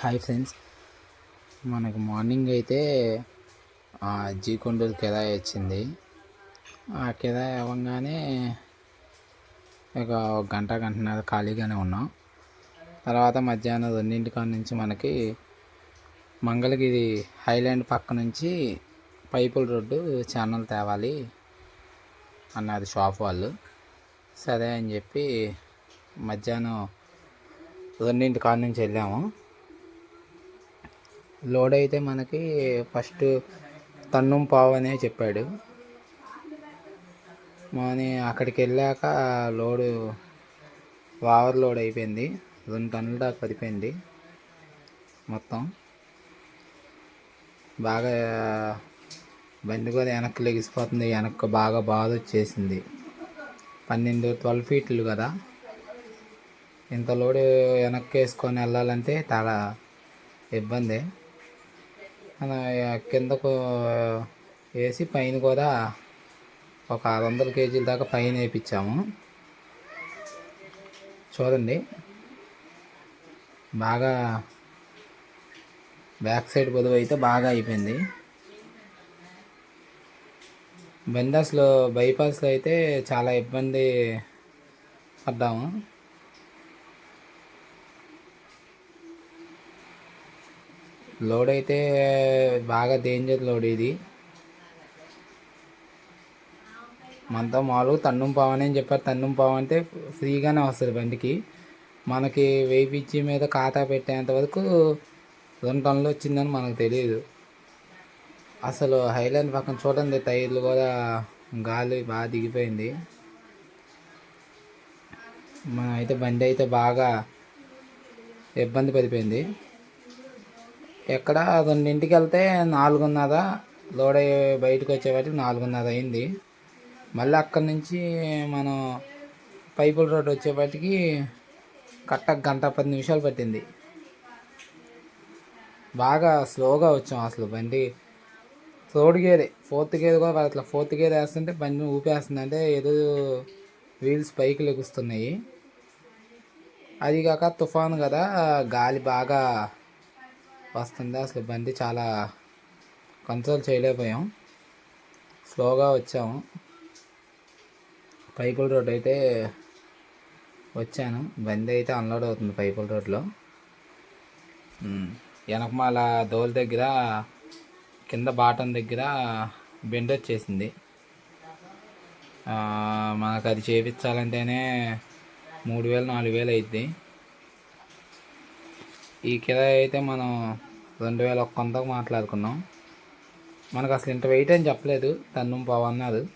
Hi friends మనకు morning అయితే G Konduru G Konduru కిరాయి వచ్చింది. ఆ కిరాయి అవ్వగానే ఇక ఒక గంట గంటన్నర ఖాళీగానే ఉన్నాం. తర్వాత మధ్యాహ్నం రెండింటి కాడ నుంచి మనకి మంగళగిరి హైలాండ్ పక్క నుంచి పైపుల రోడ్డు ఛానల్ తేవాలి అన్నారు షాప్ వాళ్ళు. సరే అని చెప్పి మధ్యాహ్నం రెండింటి కాడ నుంచి వెళ్ళాము. లోడ్ అయితే మనకి ఫస్ట్ తన్నుం పావు అనే చెప్పాడు. కానీ అక్కడికి వెళ్ళాక లోడు ఓవర్ లోడ్ అయిపోయింది. రెండు టన్నుల దాకా పడిపోయింది మొత్తం. బాగా బండి కూడా వెనక్కి లెగిసిపోతుంది. వెనక్కి బాగా బాధ వచ్చేసింది. పన్నెండు ట్వెల్వ్ ఫీట్లు కదా. ఇంత లోడ్ వెనక్కి వేసుకొని వెళ్ళాలంటే చాలా ఇబ్బంది. కిందకు వేసి పైన కూడా ఒక ఆరు వందల కేజీల దాకా పైన వేయించాము చూడండి. బాగా బ్యాక్ సైడ్ బదువు అయితే బాగా అయిపోయింది. బందాస్లో బైపాస్లో అయితే చాలా ఇబ్బంది పడ్డాము. లోడ్ అయితే బాగా డేంజర్ లోడ్ ఇది. మనతో మామూలుగా తన్నుం పావని అని చెప్పారు. తన్నుం పావు అంటే ఫ్రీగానే వస్తుంది బండికి. మనకి వేపిచ్చి మీద ఖాతా పెట్టేంత వరకు రెండు టన్నులు వచ్చిందని మనకు తెలియదు అసలు హైలాండ్ పక్కన చూడండి టైర్లు కూడా గాలి బాగా దిగిపోయింది. మన అయితే బండి అయితే బాగా ఇబ్బంది పడిపోయింది. ఎక్కడ? రెండింటికి వెళ్తే నాలుగున్నర లోడ్ అయ్యి బయటకు వచ్చేవాటికి నాలుగున్నర అయింది. మళ్ళీ అక్కడి నుంచి మనం పైపుల రోడ్ వచ్చేపాటికి కట్ట గంట పది నిమిషాలు పట్టింది. బాగా స్లోగా వచ్చాం అసలు బండి. థర్డ్ గేరే ఫోర్త్ గేర్ కూడా అట్లా ఫోర్త్ గేర్ వేస్తుంటే బండి ఊపేస్తుంది. అంటే ఏదో వీల్స్ పైకి లెగుస్తున్నాయి. అది కాక తుఫాను కదా గాలి బాగా వస్తుంది? అసలు బండి చాలా కంట్రోల్ చేయలేకపోయాం. స్లోగా వచ్చాము. పైపుల రోడ్ అయితే వచ్చాను. బండి అయితే అన్లోడ్ అవుతుంది పైపుల రోడ్లో వెనకమాల దోల దగ్గర కింద బాటం దగ్గర బెండ్ వచ్చేసింది. మనకు అది చేపించాలంటేనే మూడు వేలు నాలుగు వేలు అవుద్ది ఈ కిరాయి అయితే మనం రెండు వేల ఒక్క వందకు మాట్లాడుకున్నాం. మనకు అసలు ఇంత వెయిట్ అని చెప్పలేదు. టన్ను పావు అన్నారు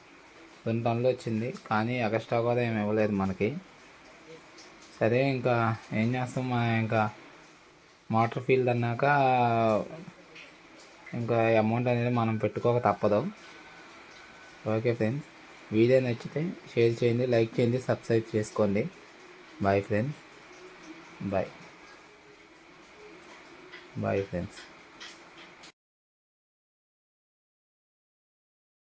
రెండు టన్నులు వచ్చింది. కానీ ఎక్స్ట్రా కూడా ఏమి ఇవ్వలేదు మనకి. సరే ఇంకా ఏం చేస్తాం? మనం ఇంకా మోటార్ ఫీల్డ్ అన్నాక ఇంకా అమౌంట్ అనేది మనం పెట్టుకోక తప్పదు. Okay friends. వీడియో నచ్చితే షేర్ చేయండి లైక్ చేయండి సబ్స్క్రైబ్ చేసుకోండి. Bye friends. Bye Bye, friends.